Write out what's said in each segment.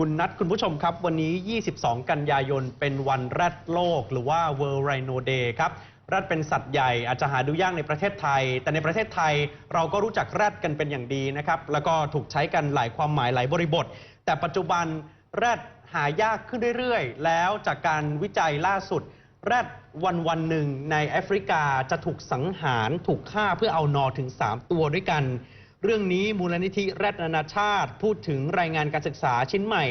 คุณนัทคุณผู้ชมครับ วันนี้ 22 กันยายน เป็นวันแรดโลก หรือว่า World Rhino Day ครับ แรดเป็นสัตว์ใหญ่อาจจะหาดูยากในประเทศไทย แต่ในประเทศไทยเราก็รู้จักแรดกันเป็นอย่างดีนะครับ แล้วก็ถูกใช้กันหลายความหมายหลายบริบท แต่ปัจจุบันแรดหายากขึ้นเรื่อยๆ แล้วจากการวิจัยล่าสุด แรดวันวันหนึ่งในแอฟริกาจะถูกสังหารถูกฆ่าเพื่อเอานอถึง 3 ตัวด้วยกัน เรื่องนี้มูลนิธิแรดนานาชาติ พูดถึงรายงานการศึกษาชิ้นใหม่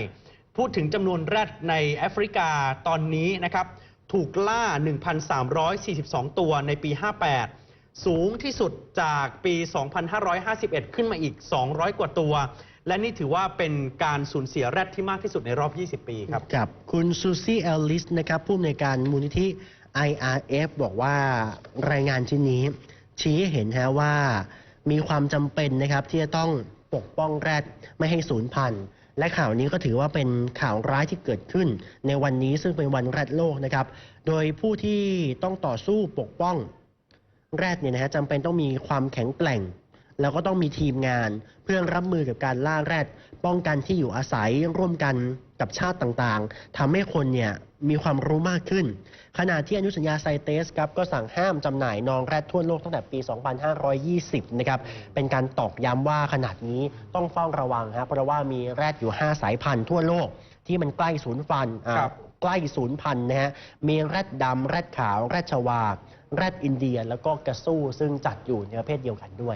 พูดถึงจำนวนแรดในแอฟริกาตอนนี้นะครับ ถูกล่า 1,342 ตัวในปี 58 สูงที่สุดจากปี 2551 ขึ้นมาอีก 200 กว่าตัว และนี่ถือว่าเป็นการสูญเสียแรดที่มากที่สุดในรอบ 20 ปีครับกับ คุณซูซี่เอลลิสนะครับผู้อำนวยการมูลนิธิ IRF บอกว่ารายงานชิ้นนี้ ชี้ให้เห็นฮะว่า มีความจำเป็นนะครับที่จะต้องปกป้องแรดไม่ให้สูญพันธุ์ และข่าวนี้ก็ถือว่าเป็นข่าวร้ายที่เกิดขึ้น ในวันนี้ซึ่งเป็นวันแรดโลกนะครับ โดยผู้ที่ต้องต่อสู้ปกป้องแรดเนี่ยนะฮะจำเป็นต้องมีความแข็งแกร่ง แล้วก็ต้องมีทีมงาน เพื่อรับมือกับการล่าแรด ป้องกันที่อยู่อาศัยร่วมกันกับชาติต่างๆทำให้คนเนี่ยมีความรู้มากขึ้น ขณะที่อนุสัญญาไซเตสครับก็สั่งห้ามจำหน่ายนองแรดทั่วโลกตั้งแต่ปี 2520 นะครับ เป็นการตอกย้ำว่าขนาดนี้ต้องเฝ้าระวังฮะเพราะว่ามีแรดอยู่ 5 สายพันธุ์ทั่วโลกที่มันใกล้สูญพันธุ์อ่าครับใกล้สูญพันธุ์นะฮะ มีแรดดำแรดขาว แรดชวา แรดอินเดีย แล้วก็กระสู้ซึ่งจัดอยู่ในประเภทเดียวกันด้วย